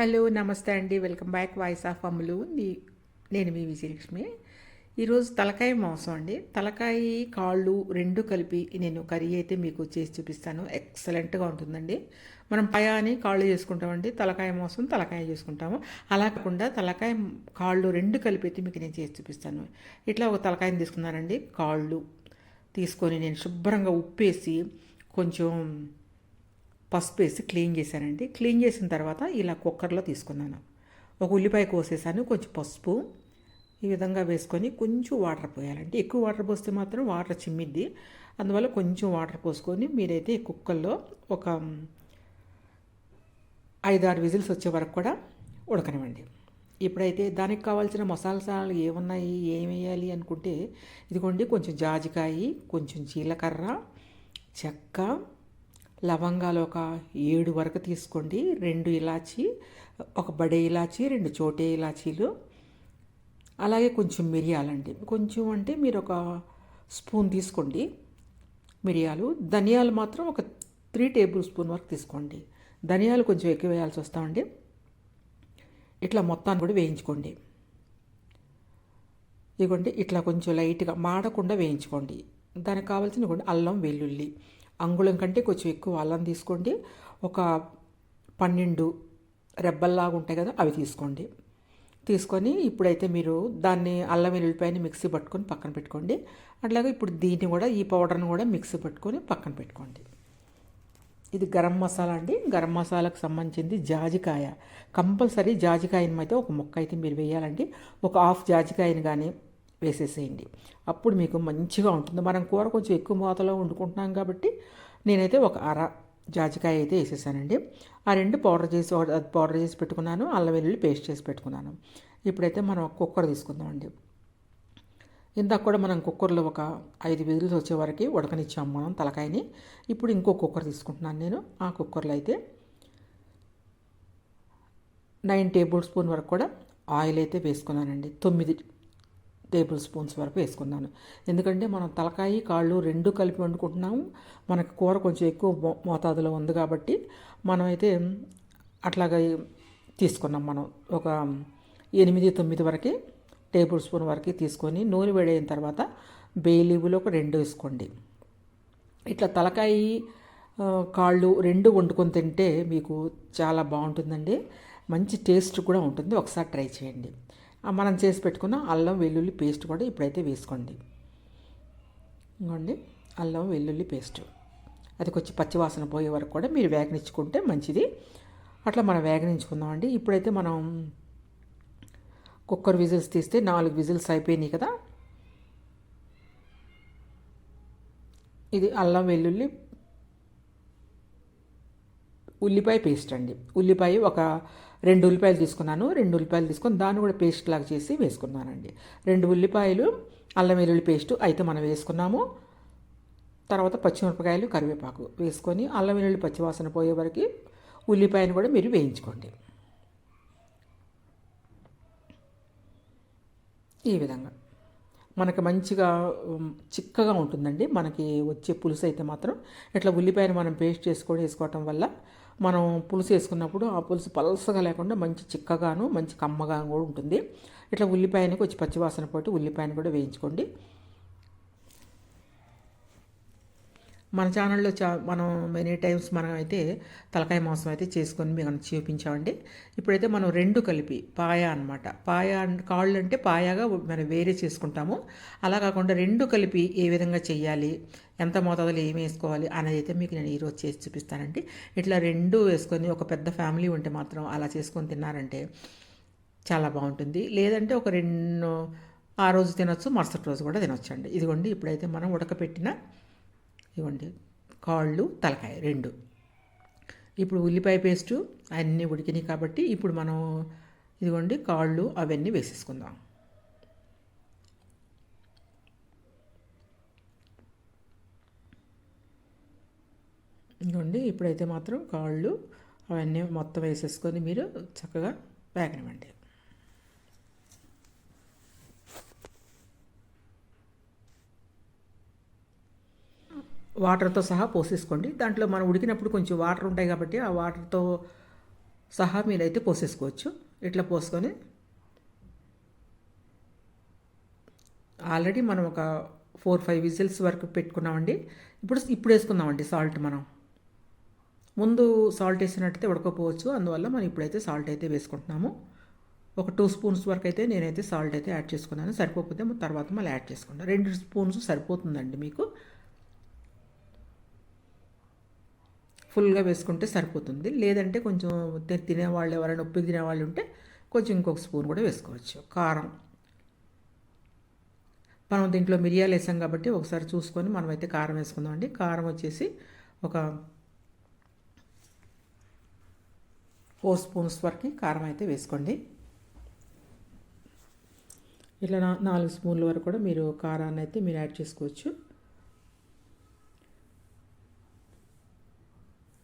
Hello నమస్తే అండి. Welcome back voice of Ammulu నేను మీ విజయలక్ష్మి ఈరోజు తలకాయ మాంసం అండి. తలకాయ కాళ్ళు రెండు కలిపి నేను కర్రీ అయితే మీకు చేసి చూపిస్తాను. ఎక్సలెంట్గా ఉంటుందండి. మనం పయాని కాళ్ళు చేసుకుంటామండి. తలకాయ మాంసం తలకాయ చేసుకుంటాము. అలా కాకుండా తలకాయ కాళ్ళు రెండు కలిపి అయితే మీకు నేను చేసి చూపిస్తాను. ఇట్లా ఒక తలకాయని తీసుకున్నానండి. కాళ్ళు తీసుకొని నేను శుభ్రంగా ఉప్పేసి కొంచెం పసుపు వేసి క్లీన్ చేశానండి. క్లీన్ చేసిన తర్వాత ఇలా కుక్కర్లో తీసుకున్నాను. ఒక ఉల్లిపాయ కోసేసాను కొంచెం పసుపు ఈ విధంగా వేసుకొని కొంచెం వాటర్ పోయాలండి. ఎక్కువ వాటర్ పోస్తే మాత్రం వాటర్ చిమ్మిద్ది. అందువల్ల కొంచెం వాటర్ పోసుకొని మీరైతే ఈ కుక్కర్లో ఒక ఐదారు విజిల్స్ వచ్చే వరకు కూడా ఉడకనివ్వండి. ఇప్పుడైతే దానికి కావాల్సిన మసాలాలు ఏమున్నాయి ఏం వేయాలి అనుకుంటే ఇదిగోండి కొంచెం జాజికాయి కొంచెం జీలకర్ర చెక్క లవంగాలు ఒక ఏడు వరకు తీసుకోండి. రెండు ఇలాచి ఒక బడే ఇలాచి రెండు చోటే ఇలాచీలు. అలాగే కొంచెం మిరియాలండి కొంచెం అంటే మీరు ఒక స్పూన్ తీసుకోండి మిరియాలు. ధనియాలు మాత్రం ఒక త్రీ టేబుల్ స్పూన్ వరకు తీసుకోండి. ధనియాలు కొంచెం ఎక్కువ వేయాల్సి వస్తామండి. ఇట్లా మొత్తాన్ని కూడా వేయించుకోండి. ఇదిగోండి ఇట్లా కొంచెం లైట్గా మాడకుండా వేయించుకోండి. దానికి కావాల్సిన అల్లం వెల్లుల్లి అంగుళం కంటే కొంచెం ఎక్కువ అల్లం తీసుకోండి. ఒక పన్నెండు రెబ్బల్లాగా ఉంటాయి కదా అవి తీసుకోండి. తీసుకొని ఇప్పుడైతే మీరు దాన్ని అల్లం వెల్లుల్లిపాయని మిక్సీ పట్టుకొని పక్కన పెట్టుకోండి. అట్లాగే ఇప్పుడు దీన్ని కూడా ఈ పౌడర్ని కూడా మిక్సీ పట్టుకొని పక్కన పెట్టుకోండి. ఇది గరం మసాలా అండి. గరం మసాలాకు సంబంధించింది జాజికాయ. కంపల్సరీ జాజికాయని అయితే ఒక ముక్క అయితే మీరు వేయాలండి. ఒక హాఫ్ జాజికాయని కానీ వేసేసేయండి. అప్పుడు మీకు మంచిగా ఉంటుంది. మనం కూర కొంచెం ఎక్కువ మోతలో వండుకుంటున్నాం కాబట్టి నేనైతే ఒక అర జాజికాయ అయితే వేసేసానండి. ఆ రెండు పౌడర్ చేసి పౌడర్ చేసి పెట్టుకున్నాను. అల్లం వెల్లుల్లి పేస్ట్ చేసి పెట్టుకున్నాను. ఇప్పుడైతే మనం కుక్కర్ తీసుకుందామండి. ఇందాక కూడా మనం కుక్కర్లో ఒక ఐదు విజిల్స్ వచ్చే వరకు ఉడకనిచ్చాము మనం తలకాయని. ఇప్పుడు ఇంకో కుక్కర్ తీసుకుంటున్నాను నేను. ఆ కుక్కర్లో అయితే నైన్ టేబుల్ స్పూన్ వరకు కూడా ఆయిల్ అయితే వేసుకున్నానండి. తొమ్మిది టేబుల్ స్పూన్స్ వరకు వేసుకున్నాను. ఎందుకంటే మనం తలకాయ కాళ్ళు రెండు కలిపి వండుకుంటున్నాము. మనకు కూర కొంచెం ఎక్కువ మోతాదులో ఉంది కాబట్టి మనమైతే అట్లాగా తీసుకున్నాం మనం. ఒక ఎనిమిది తొమ్మిది వరకు టేబుల్ స్పూన్ వరకు తీసుకొని నూనె వేడైన తర్వాత బేలీవులు ఒక రెండు వేసుకోండి. ఇట్లా తలకాయ కాళ్ళు రెండు వండుకొని తింటే మీకు చాలా బాగుంటుందండి. మంచి టేస్ట్ కూడా ఉంటుంది. ఒకసారి ట్రై చేయండి. మనం చేసి పెట్టుకున్న అల్లం వెల్లుల్లి పేస్ట్ కూడా ఇప్పుడైతే వేసుకోండి. ఇంకోండి అల్లం వెల్లుల్లి పేస్ట్. అది కొంచెం పచ్చివాసన పోయే వరకు కూడా మీరు వేగనిచ్చుకుంటే మంచిది. అట్లా మనం వేగనించుకుందామండి. ఇప్పుడైతే మనం కుక్కర్ విజిల్స్ తీస్తే నాలుగు విజిల్స్ అయిపోయినాయి కదా. ఇది అల్లం వెల్లుల్లి ఉల్లిపాయ పేస్ట్ అండి. ఉల్లిపాయ ఒక రెండు ఉల్లిపాయలు తీసుకున్నాను రెండు ఉల్లిపాయలు తీసుకొని దాన్ని కూడా పేస్ట్ లాగా చేసి వేసుకున్నానండి. రెండు ఉల్లిపాయలు అల్లం వెల్లుల్లి పేస్ట్ అయితే మనం వేసుకున్నాము. తర్వాత పచ్చిమిరపకాయలు కరివేపాకు వేసుకొని అల్లం వెల్లుల్లి పచ్చివాసన పోయే వరకు ఉల్లిపాయను కూడా మీరు వేయించుకోండి. ఈ విధంగా. మనకి మంచిగా చిక్కగా ఉంటుందండి. మనకి వచ్చే పులుసు అయితే మాత్రం ఇట్లా ఉల్లిపాయను మనం పేస్ట్ చేసుకొని వేసుకోవటం వల్ల మనం పులుసు వేసుకున్నప్పుడు ఆ పులుసు పలసగా లేకుండా మంచి చిక్కగాను మంచి కమ్మగా కూడా ఉంటుంది. ఇట్లా ఉల్లిపాయని కొంచెం పచ్చివాసన పోటీ ఉల్లిపాయను కూడా వేయించుకోండి. మన ఛానల్లో చా మనం మెనీ టైమ్స్ మనం అయితే తలకాయ మాంసం అయితే చేసుకొని మీకు చూపించామండి. ఇప్పుడైతే మనం రెండు కలిపి పాయ అన్నమాట. పాయ కాళ్ళు అంటే పాయగా మనం వేరే చేసుకుంటాము. అలా కాకుండా రెండు కలిపి ఏ విధంగా చేయాలి ఎంత మోతాదులో ఏమి వేసుకోవాలి అనేది అయితే మీకు నేను ఈరోజు చేసి చూపిస్తానండి. ఇట్లా రెండు వేసుకొని ఒక పెద్ద ఫ్యామిలీ ఉంటే మాత్రం అలా చేసుకొని తిన్నారంటే చాలా బాగుంటుంది. లేదంటే ఒక రెండు ఆ రోజు తినొచ్చు మరుసటి రోజు కూడా తినొచ్చండి. ఇదిగోండి ఇప్పుడైతే మనం ఉడకపెట్టిన ఇవ్వండి. కాళ్ళు తలకాయ రెండు. ఇప్పుడు ఉల్లిపాయ పేస్టు అన్నీ ఉడికినాయి కాబట్టి ఇప్పుడు మనం ఇదిగోండి కాళ్ళు అవన్నీ వేసేసుకుందాం. ఇదిగోండి ఇప్పుడైతే మాత్రం కాళ్ళు అవన్నీ మొత్తం వేసేసుకొని మీరు చక్కగా వేగనివ్వండి. వాటర్తో సహా పోసేసుకోండి. దాంట్లో మనం ఉడికినప్పుడు కొంచెం వాటర్ ఉంటాయి కాబట్టి ఆ వాటర్తో సహా మీరైతే పోసేసుకోవచ్చు. ఇట్లా పోసుకొని ఆల్రెడీ మనం ఒక ఫోర్ ఫైవ్ విజిల్స్ వరకు పెట్టుకున్నామండి. ఇప్పుడు ఇప్పుడు వేసుకుందామండి సాల్ట్ మనం. ముందు సాల్ట్ వేసినట్టయితే ఉడకపోవచ్చు. అందువల్ల మనం ఇప్పుడైతే సాల్ట్ అయితే వేసుకుంటున్నాము. ఒక టూ స్పూన్స్ వరకు అయితే నేనైతే సాల్ట్ అయితే యాడ్ చేసుకున్నాను. సరిపోతే తర్వాత మళ్ళీ యాడ్ చేసుకున్నాను రెండు స్పూన్స్ సరిపోతుందండి మీకు. ఫుల్గా వేసుకుంటే సరిపోతుంది. లేదంటే కొంచెం తినేవాళ్ళు ఎవరైనా ఉప్పు తినేవాళ్ళు ఉంటే కొంచెం ఇంకొక స్పూన్ కూడా వేసుకోవచ్చు. కారం. మనం దీంట్లో మిరియాలు వేసాం కాబట్టి ఒకసారి చూసుకొని మనమైతే కారం వేసుకుందాం అండి. కారం వచ్చేసి ఒక ఫోర్ స్పూన్స్ వరకు కారం అయితే వేసుకోండి. ఇట్లా నాలుగు స్పూన్ల వరకు కూడా మీరు కారాన్ని అయితే మీరు యాడ్ చేసుకోవచ్చు.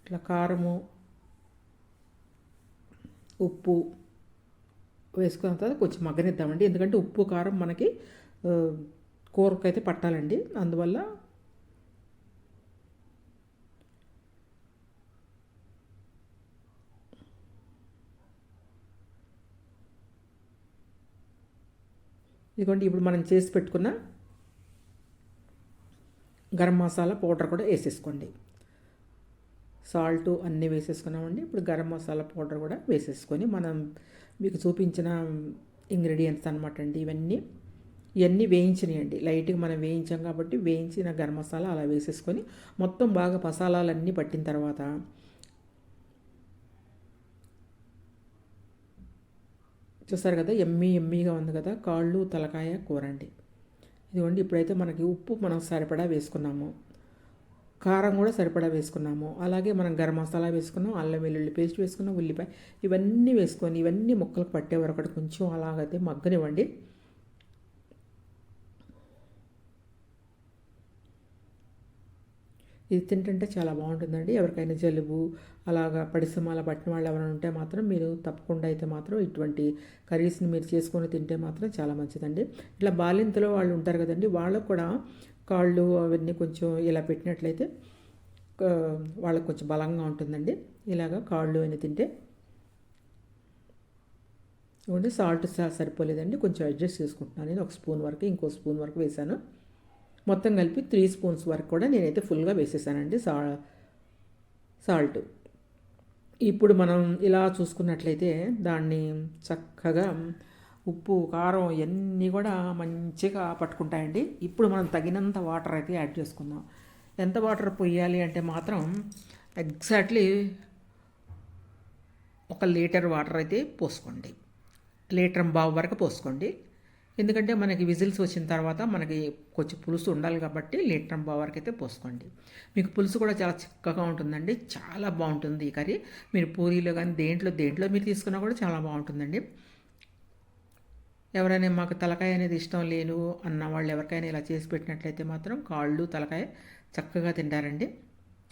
ఇట్లా కారము ఉప్పు వేసుకున్న తర్వాత కొంచెం మగ్గనిద్దామండి. ఎందుకంటే ఉప్పు కారం మనకి కూరకైతే పట్టాలండి. అందువల్ల ఇదిగోండి ఇప్పుడు మనం చేసి పెట్టుకున్న గరం మసాలా పౌడర్ కూడా వేసేసుకోండి. సాల్ట్ అన్నీ వేసేసుకున్నామండి. ఇప్పుడు గరం మసాలా పౌడర్ కూడా వేసేసుకొని మనం మీకు చూపించిన ఇంగ్రీడియంట్స్ అనమాట అండి ఇవన్నీ. ఇవన్నీ వేయించినాయండి. లైట్గా మనం వేయించాం కాబట్టి వేయించిన గరం మసాలా అలా వేసేసుకొని మొత్తం బాగా మసాలాలన్నీ పట్టిన తర్వాత చూసారు కదా ఎమ్మీ ఎమ్మీగా ఉంది కదా కాళ్ళు తలకాయ కూర అండి. ఇదిగోండి ఇప్పుడైతే మనకి ఉప్పు మనం సరిపడా వేసుకున్నాము. కారం కూడా సరిపడా వేసుకున్నాము. అలాగే మనం గరం మసాలా వేసుకున్నాం అల్లం వెల్లుల్లి పేస్ట్ వేసుకున్నాం ఉల్లిపాయ ఇవన్నీ వేసుకొని ఇవన్నీ ముక్కలకు పట్టే వరకు కొంచెం అలాగైతే మగ్గనివ్వండి. ఇది తింటుంటే చాలా బాగుంటుందండి. ఎవరికైనా జలుబు అలాగా పడిసమాల పట్టిన వాళ్ళు ఎవరైనా ఉంటే మాత్రం మీరు తప్పకుండా అయితే మాత్రం ఇటువంటి కర్రీస్ని మీరు చేసుకొని తింటే మాత్రం చాలా మంచిదండి. ఇట్లా బాలింతలో వాళ్ళు ఉంటారు కదండి వాళ్ళకు కూడా కాళ్ళు అవన్నీ కొంచెం ఇలా పెట్టినట్లయితే వాళ్ళకి కొంచెం బలంగా ఉంటుందండి. ఇలాగ కాళ్ళు అని తింటే ఇవ్వండి సాల్ట్ సరిపోలేదండి. కొంచెం అడ్జస్ట్ చేసుకుంటున్నాను నేను. ఒక స్పూన్ వరకు ఇంకో స్పూన్ వరకు వేసాను మొత్తం కలిపి త్రీ స్పూన్స్ వరకు కూడా నేనైతే ఫుల్గా వేసేసానండి సా సాల్ట్. ఇప్పుడు మనం ఇలా చూసుకున్నట్లయితే దాన్ని చక్కగా ఉప్పు కారం ఇవన్నీ కూడా మంచిగా పట్టుకుంటాయండి. ఇప్పుడు మనం తగినంత వాటర్ అయితే యాడ్ చేసుకుందాం. ఎంత వాటర్ పొయ్యాలి అంటే మాత్రం ఎగ్జాక్ట్లీ ఒక లీటర్ వాటర్ అయితే పోసుకోండి. లీటర్ బావు వరకు పోసుకోండి. ఎందుకంటే మనకి విజిల్స్ వచ్చిన తర్వాత మనకి కొంచెం పులుసు ఉండాలి కాబట్టి లీటర్ బావు వరకు అయితే పోసుకోండి. మీకు పులుసు కూడా చాలా చిక్కగా ఉంటుందండి. చాలా బాగుంటుంది ఈ కర్రీ. మీరు పూరీలో కానీ దేంట్లో దేంట్లో మీరు తీసుకున్నా కూడా చాలా బాగుంటుందండి. ఎవరైనా మాకు తలకాయ అనేది ఇష్టం లేను అన్న వాళ్ళు ఎవరికైనా ఇలా చేసి పెట్టినట్లయితే మాత్రం కాళ్ళు తలకాయ చక్కగా తింటారండి.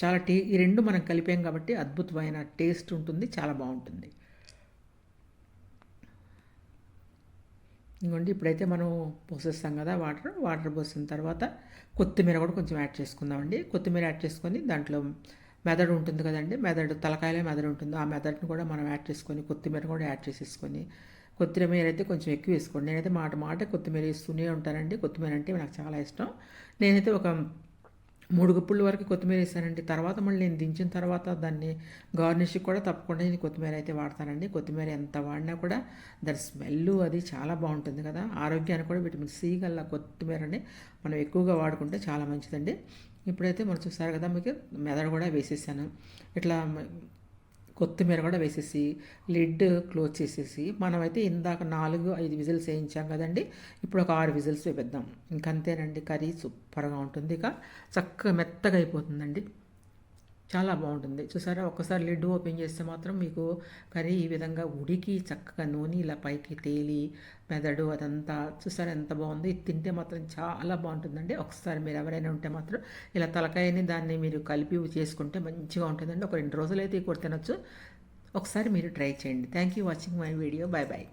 చాలా టే ఈ రెండు మనం కలిపాం కాబట్టి అద్భుతమైన టేస్ట్ ఉంటుంది చాలా బాగుంటుంది. ఇంకోండి ఇప్పుడైతే మనం పోసేస్తాం కదా వాటర్ వాటర్ పోసిన తర్వాత కొత్తిమీర కూడా కొంచెం యాడ్ చేసుకుందామండి. కొత్తిమీర యాడ్ చేసుకొని దాంట్లో మెదడు ఉంటుంది కదండి మెదడు తలకాయలే మెదడు ఉంటుంది. ఆ మెదడుని కూడా మనం యాడ్ చేసుకొని కొత్తిమీర కూడా యాడ్ చేసేసుకొని కొత్తిమీర అయితే కొంచెం ఎక్కువ వేసుకోండి. నేనైతే మాట మాట కొత్తిమీర వేస్తూనే ఉంటానండి. కొత్తిమీర అంటే నాకు చాలా ఇష్టం. నేనైతే ఒక మూడు గుప్పుల వరకు కొత్తిమీర వేసానండి. తర్వాత మళ్ళీ నేను దించిన తర్వాత దాన్ని గార్నిష్ కూడా తప్పకుండా నేను కొత్తిమీర అయితే వాడతానండి. కొత్తిమీర ఎంత వాడినా కూడా దాని స్మెల్ అది చాలా బాగుంటుంది కదా. ఆరోగ్యానికి కూడా విటమిన్ సి గల కొత్తిమీరని మనం ఎక్కువగా వాడుకుంటే చాలా మంచిదండి. ఇప్పుడైతే మనం చూసారు కదా మీకు మెదడు కూడా వేసేసాను. ఇట్లా కొత్తిమీర కూడా వేసేసి లిడ్ క్లోజ్ చేసేసి మనమైతే ఇందాక నాలుగు ఐదు విజిల్స్ వేయించాం కదండి. ఇప్పుడు ఒక ఆరు విజిల్స్ వేపిద్దాం. ఇంకంతేనండి కర్రీ సూపర్గా ఉంటుంది. ఇక చక్కగా మెత్తగా అయిపోతుందండి. చాలా బాగుంటుంది. చూసారా? ఒక్కసారి లిడ్ ఓపెన్ చేస్తే మాత్రం మీకు కర్రీ ఈ విధంగా ఉడికి చక్కగా నూనె ఇలా పైకి తేలి మెదడు అదంతా చూసారా ఎంత బాగుంది? ఇది తింటే మాత్రం చాలా బాగుంటుందండి. ఒకసారి మీరు ఎవరైనా ఉంటే మాత్రం ఇలా తలకాయని దాన్ని మీరు కలిపి చేసుకుంటే మంచిగా ఉంటుందండి. ఒక రెండు రోజులు అయితే కూడా తినొచ్చు. ఒకసారి మీరు ట్రై చేయండి. Thank you watching my video. Bye bye